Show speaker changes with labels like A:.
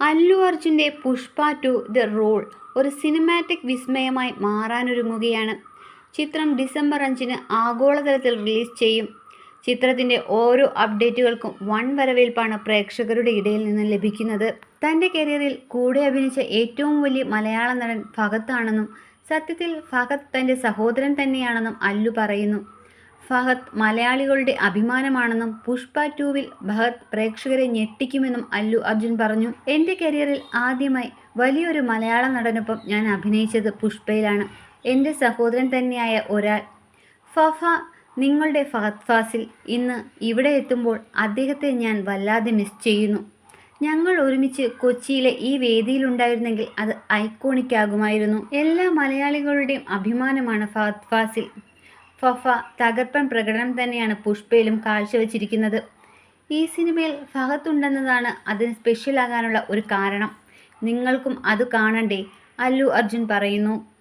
A: അല്ലു അർജുന്റെ Pushpa two the rule ഒരു cinematic വിസ്മയമായി മാറാനൊരുങ്ങുകയാണ്. ചിത്രം ഡിസംബർ അഞ്ചിന് ആഗോളതലത്തിൽ റിലീസ് ചെയ്യും. ചിത്രത്തിന്റെ ഓരോ അപ്ഡേറ്റുകൾക്കും വൺ വരവേൽപ്പാണ് പ്രേക്ഷകരുടെ ഇടയിൽ നിന്ന് ലഭിക്കുന്നത്. തന്റെ കരിയറിൽ കൂടെ അഭിനയിച്ച ഏറ്റവും വലിയ മലയാള നടൻ ഭഗത്താണെന്നും സത്യത്തിൽ ഭഗത് തന്റെ സഹോദരൻ തന്നെയാണെന്നും അല്ലു പറയുന്നു. ഫഹദ് മലയാളികളുടെ അഭിമാനമാണെന്നും പുഷ്പ ടൂവിൽ ഭഗത് പ്രേക്ഷകരെ ഞെട്ടിക്കുമെന്നും അല്ലു അർജുൻ പറഞ്ഞു. എന്റെ കരിയറിൽ ആദ്യമായി വലിയൊരു മലയാള നടനൊപ്പം ഞാൻ അഭിനയിച്ചത് പുഷ്പയിലാണ്. എന്റെ സഹോദരൻ തന്നെയായ ഒരാൾ. ഫഫ നിങ്ങളുടെ ഫഹദ് ഫാസിൽ ഇന്ന് ഇവിടെ എത്തുമ്പോൾ അദ്ദേഹത്തെ ഞാൻ വല്ലാതെ മിസ് ചെയ്യുന്നു. ഞങ്ങൾ ഒരുമിച്ച് കൊച്ചിയിലെ ഈ വേദിയിലുണ്ടായിരുന്നെങ്കിൽ അത് ഐക്കോണിക് ആകുമായിരുന്നു എല്ലാ മലയാളികളുടെയും അഭിമാനമാണ് ഫഹദ് ഫാസിൽ. ഫഫ തകർപ്പൻ പ്രകടനം തന്നെയാണ് പുഷ്പയിലും കാഴ്ചവെച്ചിരിക്കുന്നത്. ഈ സിനിമയിൽ ഫഹത്ത് ഉണ്ടെന്നതാണ് അതിന് സ്പെഷ്യൽ ആകാനുള്ള ഒരു കാരണം. നിങ്ങൾക്കും അത് കാണണ്ടേ? അല്ലു അർജുൻ പറയുന്നു.